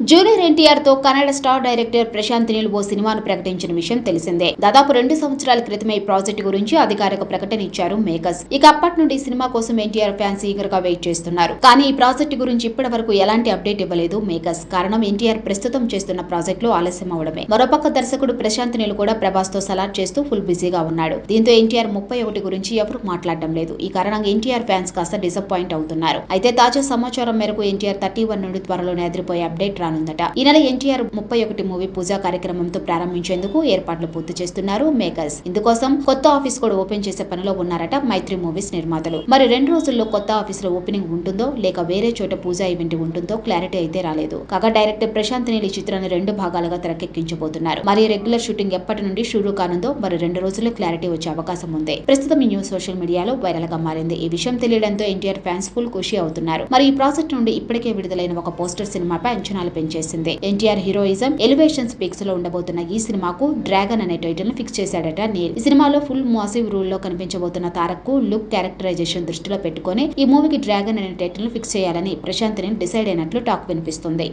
Junior ఎన్టీఆర్తో Kannada star director Prashanth Neel ఓ సినిమాను ప్రకటించిన విషయం తెలిసిందే. దాదాపు రెండు సంవత్సరాల క్రితమే ఈ ప్రాజెక్ట్ గురించి అధికారిక ప్రకటన ఇచ్చారు మేకర్స్. ఇక అప్పటి నుండి ఈ సినిమా కోసం ఎన్టీఆర్ ఫ్యాన్స్ ఈగర్గా వెయిట్ చేస్తున్నారు. కానీ ఈ ప్రాజెక్ట్ గురించి ఇప్పటి వరకు ఎలాంటి అప్డేట్ ఇవ్వలేదు మేకర్స్. కారణం ఎన్టీఆర్ ప్రస్తుతం చేస్తున్న ప్రాజెక్టులు ఆలస్యం అవడమే. మరోపక్క దర్శకుడు ప్రశాంత్ నీల్ కూడా ప్రభాస్తో సలాట్ చేస్తూ ఫుల్ బిజీగా ఉన్నాడు. దీంతో ఎన్టీఆర్ ముప్పై ఒకటి గురించి ఎవరు మాట్లాడడం లేదు. ఈ కారణంగా ఎన్టీఆర్ ఫ్యాన్స్ కాస్త డిసప్పాయింట్ అవుతున్నారు. అయితే తాజా సమాచారం మేరకు ఎన్టీఆర్ థర్టీ వన్ నుండి త్వరలోనే అదిరిపోయే అప్డేట్ రానుందట. ఈ నెల ఎన్టీఆర్ ముప్పై ఒకటి మూవీ పూజా కార్యక్రమంతో ప్రారంభించేందుకు ఏర్పాట్లు పూర్తి చేస్తున్నారు మేకర్స్. ఇందుకోసం కొత్త ఆఫీస్ కూడా ఓపెన్ చేసే పనిలో ఉన్నారట మైత్రి మూవీస్ నిర్మాతలు. మరి రెండు రోజుల్లో కొత్త ఆఫీస్లో ఓపెనింగ్ ఉంటుందో లేక వేరే చోట పూజా ఈవెంట్ ఉంటుందో క్లారిటీ అయితే రాలేదు. కాగా డైరెక్టర్ ప్రశాంత్ నీల్ ఈ చిత్రాన్ని రెండు భాగాలుగా తెరకెక్కించబోతున్నారు. మరి రెగ్యులర్ షూటింగ్ ఎప్పటి నుండి షురూ కానుందో మరి రెండు రోజుల్లో క్లారిటీ వచ్చే అవకాశం ఉంది. ప్రస్తుతం ఈ న్యూస్ సోషల్ మీడియాలో వైరల్గా మారింది. ఈ విషయం తెలియడంతో ఎన్టీఆర్ ఫ్యాన్స్ ఫుల్ ఖుషి అవుతున్నారు. మరి ఈ ప్రాజెక్ట్ నుండి ఇప్పటికే విడుదలైన ఒక పోస్టర్ సినిమాపై అంచనాలు పెంచేసింది ఎన్టీఆర్ హీరోయిజం ఎలివేషన్ స్పీక్స్లో ఉండబోతున్న ఈ సినిమాకు డ్రాగన్ అనే టైటిల్ని ఫిక్స్ చేశాడట నీల్. ఈ సినిమాలో ఫుల్ మాసివ్ రూల్లో కనిపించబోతున్న తారక్కు లుక్ క్యారెక్టరైజేషన్ దృష్టిలో పెట్టుకొని ఈ మూవీకి డ్రాగన్ అనే టైటిల్ని ఫిక్స్ చేయాలని ప్రశాంత్ నీల్ డిసైడ్ అయినట్లు టాక్ వినిపిస్తుంది.